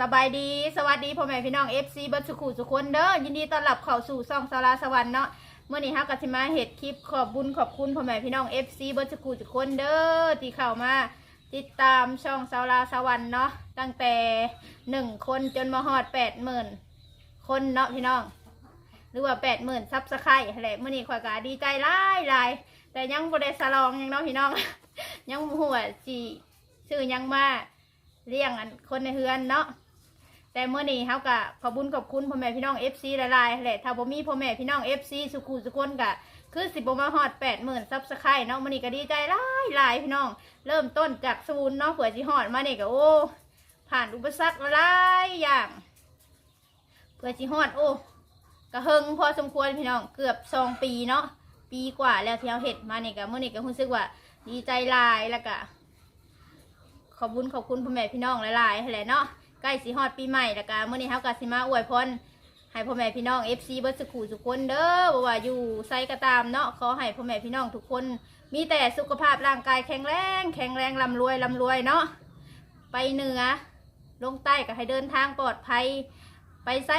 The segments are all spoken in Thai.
สบายดีสวัสดีพ่อแม่พี่น้อง FC บัดสุขุสุขคนเด้อยินดีต้อนรับเข้าสู่ช่องสาราสวรรค์เนาะเมื่อนี้ฮาก็สิมาเฮ็ดคลิปขอบบุญขอบคุณพ่อแม่พี่น้อง FC บัดสุขุสุขคนเด้อที่เข้ามาติดตามช่องสาราสวรรค์เนาะตั้งแต่หนึ่งคนจนมาฮอดแปดหมื่นคนเนาะพี่น้อง หรือว่าแปดหมื่นซับสไครต์แหละเมื่อนี้ข่อยก็ดีใจหลายหลายแต่ยังบ่ได้สลองยังเนาะพี่น้อง ยังหัวาสิชื่อยังมาก เลี้ยงอันคนในเฮือนเนาะแต่เมื่อนี้เขากะขอบุญขอบคุณพ่อแม่พี่น้อง FC หลายๆแหละถ้าบ่มีพ่อแม่พี่น้อง FC สุขุสุคนกะคือสิบมาฮอดแปดหมื่นซับสไครต์เนาะมื่อนี้ก็ดีใจหลายหลายพี่น้อง เริ่มต้นจากศูนย์เนาะเผื่อสิฮอดมาเนี่ยก็โอ้ผ่านอุปสรรคหลายอย่างเผื่อสิฮอดโอ้กระเฮงพอสมควรพี่น้องเกือบสองปีเนาะปีกว่าแล้วที่เราเห็ดมาเนี่ยก็มื่อนี้ก็รู้สึกว่าดีใจหลายแล้วก็ ขอบคุณขอบคุณพ่อแม่พี่น้องหลายๆแหละเนาะใกล้สีฮอดปีใหม่แล้วก็มื้อนี้เฮาก็สิมาอวยพรให้พ่อแม่พี่น้อง FC เบิดสุขุทุกคนเด้อบ่ว่าอยู่ไสก็ตามเนาะขอให้พ่อแม่พี่น้องทุกคน มีแต่สุขภาพร่างกายแข็งแรง แข็งแรงร่ำรวยร่ำรวยเนาะไปเหนือ ลงใต้ก็ให้เดินทางปลอดภัย ไปไส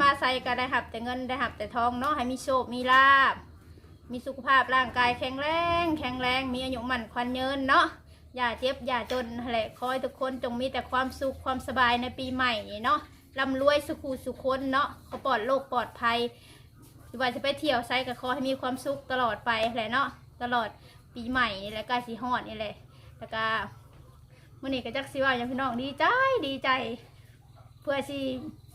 มาไสก็ได้หับแต่เงินได้หับแต่ทองเนาะให้มีโชคมีลาบมีสุขภาพร่างกายแข็งแรง แข็งแรงมีอายุมั่นขวัญยืนเนาะ อย่าเจ็บอย่าจนแหละขอให้ทุกคนจงมีแต่ความสุขความสบายในปีใหม่เนาะร่ำรวยสุขูสุขคนเนาะขอปลอดโรคปลอดภัยไม่ว่าจะไปเที่ยวไซก็ขอให้มีความสุขตลอดไปแหละเนาะตลอดปีใหม่และใกล้สีฮอดนี่แหละแล้วก็มื่อนี้ก็จักสิว่าอย่างพี่น้องดีใจดีใจ เพื่อสี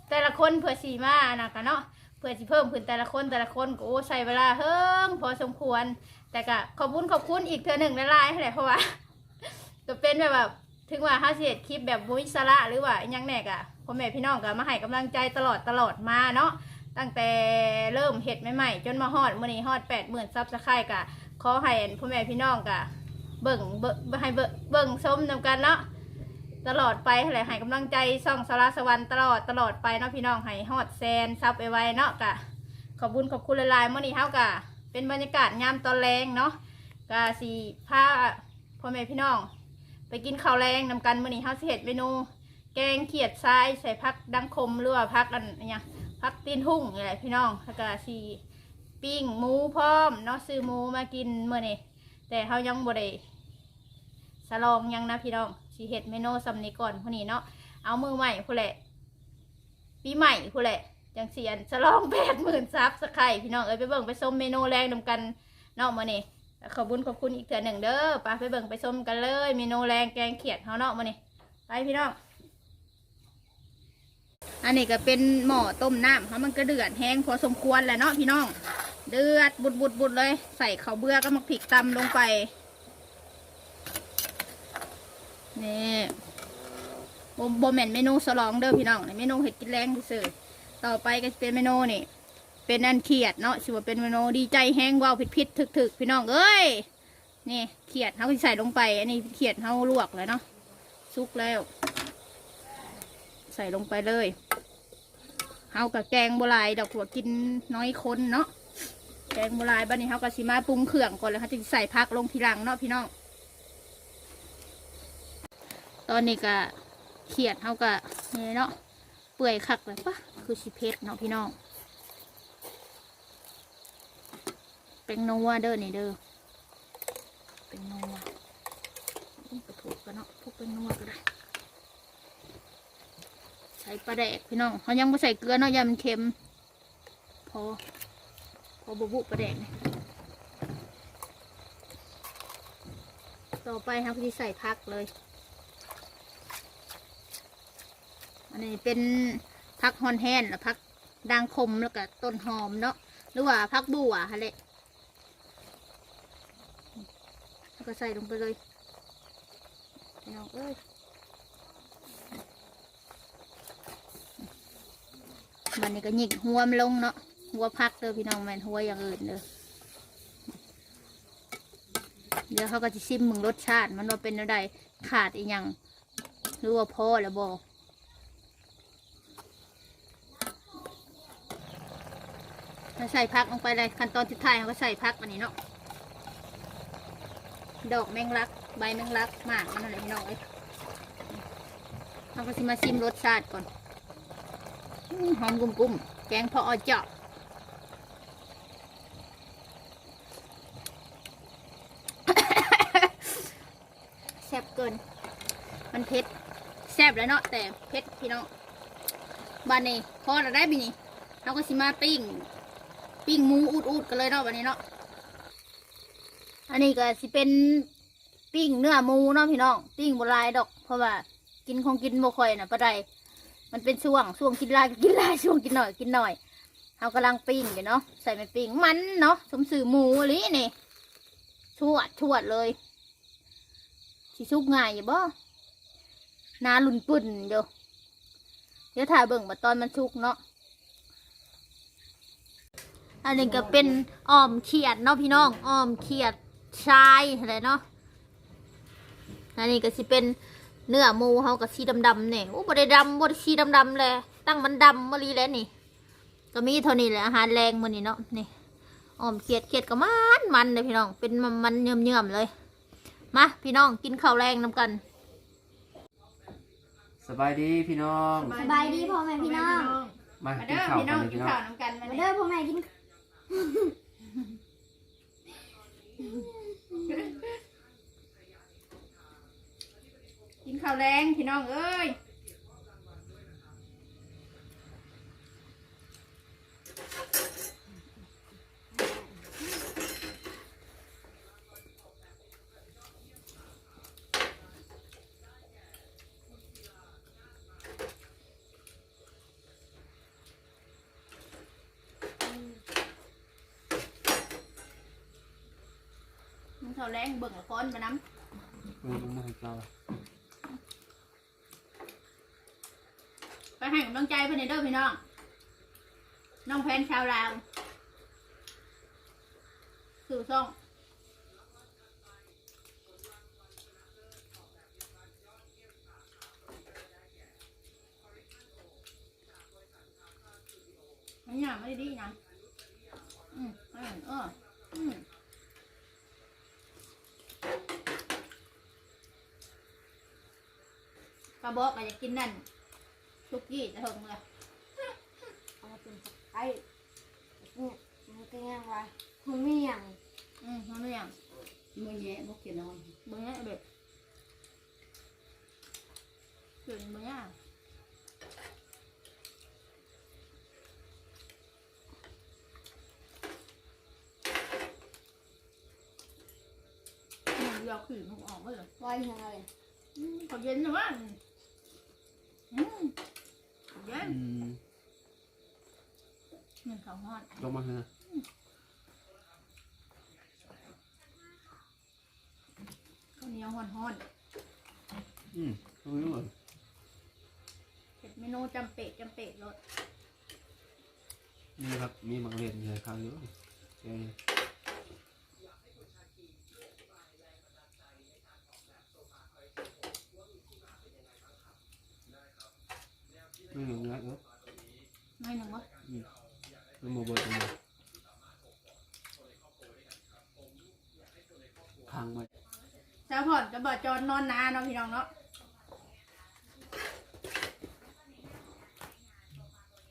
แต่ละคนเพื่อสีมานะกันเนาะเพื่อสิเพิ่มขึ้นแต่ละคนแต่ละคนก็ใช้เวลาเฮิงพอสมควร แต่ก็ขอบคุณขอบคุณอีกเธอหนึ่งละลายแหละเพราะว่า ก็เป็นแบบว่าถึงว่าห้าสิบคลิปแบบวิสาระหรือว่าอิหยังแหนกอะพ่อแม่พี่น้องก็มาให้กำลังใจตลอดตลอดมาเนาะตั้งแต่เริ่มเห็ดใหม่ๆจนมาฮอดมื่อนี้ฮอดแปดหมื่นซับสไครต์กะขอให้พ่อแม่พี่น้องกะเบิ่งเบิ่งให้เบิ่งเบิ่งส้มนำกันเนาะตลอดไปอะไรให้กำลังใจส่องสารสวรรค์ตลอดตลอดไปเนาะพี่น้องให้ฮอดแซนซับไว้เนาะกะขอบคุณขอบคุณหลายๆมื่อนี้เฮากะเป็นบรรยากาศยามตอนแรงเนาะกะสีผ้าพ่อแม่พี่น้อง ไปกินข้าวแรงนำกันมื้อนี้เฮาสิเฮ็ดเมนู แกงเขียดทรายใส่ผักดังคมหรือว่าผักอันเนี่ยผักตีนหุ่งนี่แหละพี่น้องแล้วก็สิปิ้งหมูพร้อมเนาะซื้อหมูมากินมื้อนี้แต่เฮายังบ่ได้สลองยังนะพี่น้องสิเฮ็ดเมนูซำนี้ก่อนพุ่นนี้เนาะเอามือใหม่พุ่นแหละปีใหม่พุ่นแหละจังเสียนสลอง80,000ซับสไครพี่น้องเอ้ยไปเบิ่งไปชมเมนูแรงนำกันเนาะมื้อนี้ ขอบคุญขอบคุณอีกเถื่อหนึ่งเด้อไปไปเบิ่งไปชมกันเลยเมนูแรงแกงเขียดเฮาเนาะมานี่ไปพี่น้องอันนี้ก็เป็นหม้อต้มน้ำเขามันก็เดือดแห้งพอสมควรแหละเนาะพี่น้อง เดือดบุดบุดบุดเลย ใส่ข้าวเบื่อก็มาผิกตำลงไป นี่บโบแมนเมนูสลองเด้อพี่น้องเมนูเห็ดกินแรงที่สุดต่อไปก็จะเป็นเมนูนี่ เป็นอันเขียดเนาะชื่อว่าเป็นเมนูดีใจแห้งว้าวผิดผิดถึกถึกพี่น้องเอ้ยนี่เขียดเขาใส่ลงไป อันนี้เขียดเขาลวกแล้วเนาะสุกแล้ว ใส่ลงไปเลยเขากับแกงโบราณดอกหัวกินน้อยคนเนาะแกงโบราณบ้านนี้เขากับสีมาปรุงเครื่องก่อนเลยเขาจะใส่พักลงทีหลังเนาะพี่น้องตอนนี้ก็เขียดเขากับนี่เนาะเปื่อยคักเลยปะคือสิเพชรเนาะพี่น้อง เป็นนัวเด้อนี่เด้อเป็นนัวนี่กระถูกกันเนาะพวกเป็นนัวก็ได้ ใส่ปลาแดกพี่น้องเขายังไม่ใส่เกลือเนาะยามันเค็ม พอ พอบุบุปลาแดกเนี่ยต่อไปครับที่ใส่พักเลย อันนี้เป็นพักฮอนแฮนแล้วพักดังคมแล้วก็ต้นหอมเนาะหรือว่าพักบัวฮะเละ แล้ว ก็ใส่ลงไปเลยพี่น้องเอ้ยมันนี่ก็หยิกหัวมลงเนาะหัวพักเด้อพี่น้องแมนหัวอย่างอื่นเด้อเดี๋ยวเขาก็จะชิมมึงรสชาติ มันว่าเป็นอะไรขาดอีกอย่างหรือว่าพอแล้วบอถ้าใส่พักลงไปเลยขั้นตอนที่ท้ายเขาก็ใส่พักอันนี้เนาะ ดอกแมงลัก ใบแมงลักหมากมันอะไรพี่น้องเอ้ยเราก็สิมาชิมรสชาติก่อนหอมกุ้มกุ้มแกงพออเจาะแซ่บเกิน มันเผ็ดแซ่บแล้วเนาะแต่เผ็ดพี่น้องบานนี้พอเราได้ปีนี้เราก็สิมาปิ้ง ปิ้งหมูอูดอูดๆกันเลยเนาะวันนี้เนาะ อันนี้ก็สิเป็นปิ้งเนื้อหมูเนาะพี่น้องปิ้งบหลายดอก เพราะว่ากินคงกินบ่ค่อยนะปะไดมันเป็นช่วงช่วงกินลายก็กินลายช่วงกินหน่อยกินหน่อยเรากำลังปิ้งอยู่เนาะใส่ไม่ปิ้งมันเนาะสมสื่อหมูอะไรนี่ชวดชวดเลยสิชุกง่ายอยู่บ่นาลุนปุ่นอยู่เดี๋ยวถ่ายเบิ่งมาตอนมันชุกเนาะอันนี้ก็เป็นอ้อมเขียดเนาะพี่น้องอ้อมเขียด ชายอะไรเนาะอันนี้ก็สิเป็นเนื้อหมูเขากับสีดำๆเนี่ยโอ้บ่ได้ดำบ่ได้สีดำๆเลย ตั้งมันดำมาลีแล้วนี่ ก็มีเท่านี้แหละอาหารแรงมันนี่เนาะนี่อ้อมเขียดเขียดก็มันมันเลยพี่น้อง เป็นมันมันเยิ่มๆเลยมาพี่น้องกินข้าวแรงนำกันสบายดีพี่น้อง สบายดีพ่อแม่พี่น้อง มามากิเด้นอข้าวพี่น้กัอนงเลยกิพี่นน้อข้างวนำกันมามาเด้เด้ออพ่อแม่กิน กินข้าวแรงพี่น้องเอ้ยข้าวแรงเบิ่งละครไปน้ำ เออมาให้เรา ไป ให้กำลังใจเพื่อนเด้อพี่น้อง น้องแพนชาวลาวสู่ซ่องมันหยาบไม่ดีนะอืมเออเอออืมกระบอกก็อยากกินนั่น ชุกยี่จะถึงเลยเอามาเป็นสักไอ้เนี่ยมันก็ยังไงมันไม่ยังอืมมันไม่อย่างมื่อแย่บกเขียนนอนเบื่อแบบเกินเบื่อมันยาวขึ้นมันออกเลยไว้ยังไงอืมเขาเย็นนะว่า อืมเขาเย็นอืมเงินเขาฮอดลงมาเถอะข้าวเหนียวฮอนฮอนอืมตรงนี้เลยๆเผ็ดเมนูจำเป็ดจำเป็ดรสนี่ครับ มีบางเรียนเลยข้าวเยอะเจ๊ไม่เหลือเยอะเออ ไม่หนึ่งวะ เป็นโมเบอร์ตรงนี้ค้างไว้ เจ้าผ่อนกับบอจอนนอนนาเนาะพี่น้องเนาะ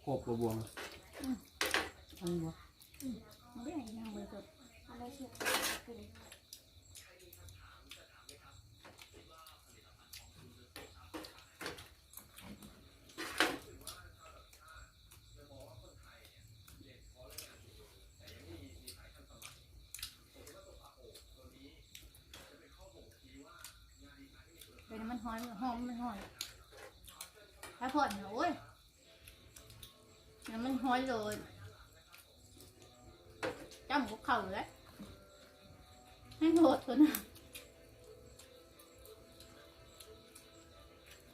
โคบกระบวงอันนี้บ่ไม่ได้ยังเลยสดอะไรเชื่อกิน เป็นมันหอยหอมมันหอยถ้าผ่อนเนี่ยโอ้ยน้ำมันหอยเลยจำกับเข่าเลยให้โหดคนนะ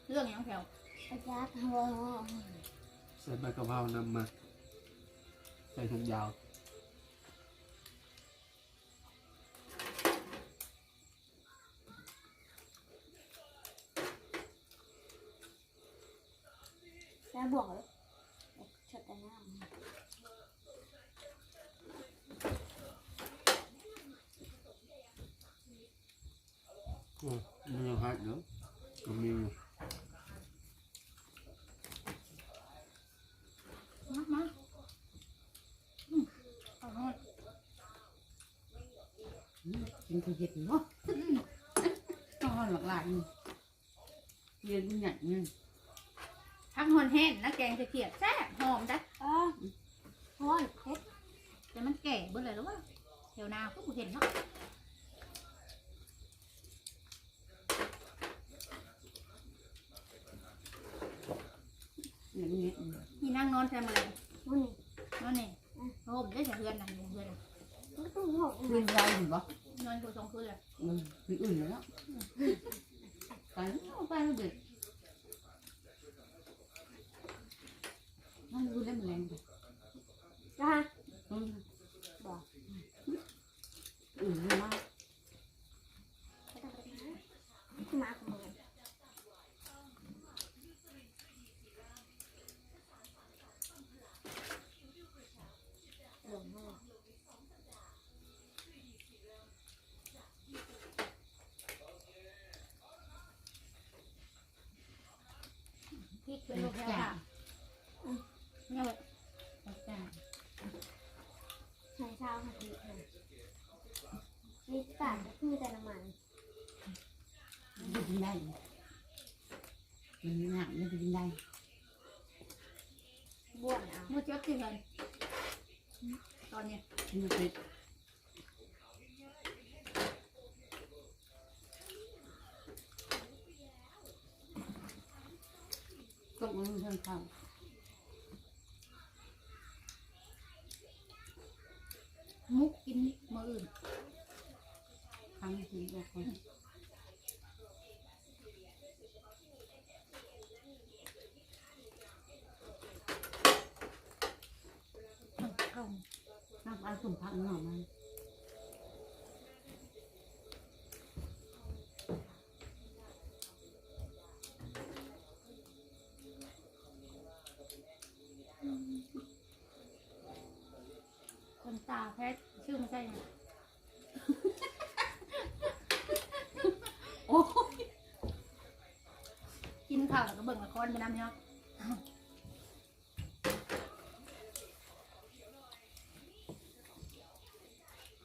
เรื่องหยังแถวอาจารย์หัวใส่ใบกะเพรานำมาใส่ถุงยาว แล้วบวกเลยชดแต่หน้าอืมมันยังหัดอยู่ก็มีอยู่มามาอืมอร่อยอืมกินข้าวเย็นเนาะอืมต้องหลากหลายเย็นใหญ่เนี่ย ทั้งหอนแห้งนะแกงเขียดแซ่บหอมจ้ะอ๋อฮ้อนเฮ็ดแต่มันแก่เบิ่เลยแล้วว่าแถวนาก็บ่เห็นเนาะเรียนเนี่ยนี่นั่งนอนแซมอะไรมันนี่นอนนี่โอ้มได้จากเพื่อนนั่นอยู่เพื่อนน่ะมันต้องหอกเรียนยาวอยู่ปะนอนกูสองคืนเลยเออคืออื่นแล้วไปเอาไปเด็ก นั่นรู้ได้มันแรงไปจ้าอืมบอกอื่นเลยมาก ไม่ต้องไปนะขึ้นมาของมึงเออนั่นแหละ พริกเป็นลูกแค่ค่ะเนี่ยเว้ย แล้วจ้า ใช้เช้าค่ะพี่ค่ะนี่ตัดคือแต่น้ำมัน ไม่กินได้ มันหนักไม่กินได้บ้วนเอามือเจ็บที่เพื่อนตอนเนี้ย มันเป็นก็มันเพิ่มข้าว มุกกินมืออื่น ครั้งที่เราคน เข้า น้ำปลาสุ่มพักหน่อยมันคนตาแพ้ชื่อไม่ใช่ไงโอ้ยกินข้าวแล้วก็เบิ่งละครไปน้ำเนาะ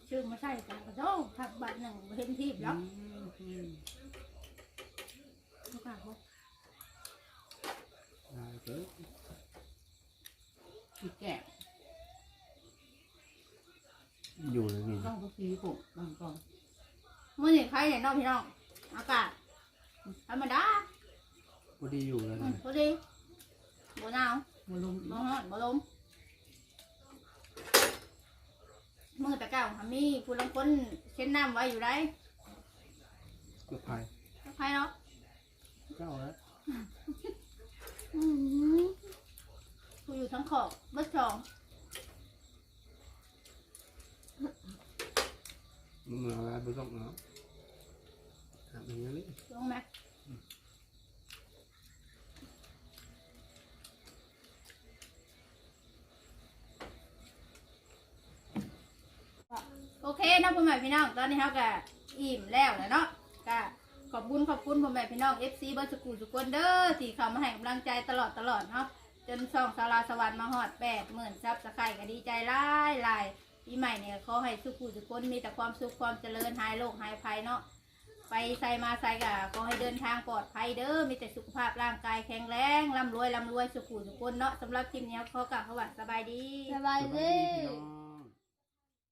ชื่อไม่ ใช่แต่ก็โจ้ผักบัตรหนึ่งเห็นทีบแล้วอืมลูกค้าบอกได้เด้อพี่แก่อยู่เลยนี่ต้องก็ปีผมบางกองมื่อนี่ใครเห็นน้องพี่น้องอากาศธรรมดาพอดีอยู่แล้วอืนะมพอดีบ่หนาวมาลงบ่ร้อนบ่ลม มือตะเก้าหามีผู้ลางคนเช่นน้ำไว้อยู่ได้ก็พายใครเนาะเจ้าแล้วอืมผู้อยู่ทั้งขอบเบิดสองมึงเอาอะไรไม่ต้องเอาทำอย่างนี้เลยลงไหม โอเคนะพ่อแม่พี่น้องตอนนี้เขาก็อิ่มแล้วแหละเนาะก็ขอบคุณขอบคุณพ่อแม่พี่น้อง FC เบอร์สกูสุกคนเด้อที่เข้ามาให้กำลังใจตลอดตลอดเนาะจนส่องสาราสวรรค์มาฮอดแปดหมื่นซับสไครต์ก็ดีใจหลายลายปีใหม่เนี่ยเขอให้สุขุสุกคนมีแต่ความสุขความเจริญหายโรคหายภัยเนาะไปใส่มาใส่กะขอให้เดินทางปลอดภัยเด้อมีแต่สุขภาพร่างกายแข็งแรงร่ำรวยร่ำรวยสุขุสุขคนเนาะสำหรับคลิปนี้ขอกล่าวคำว่าสบายดี สบายดี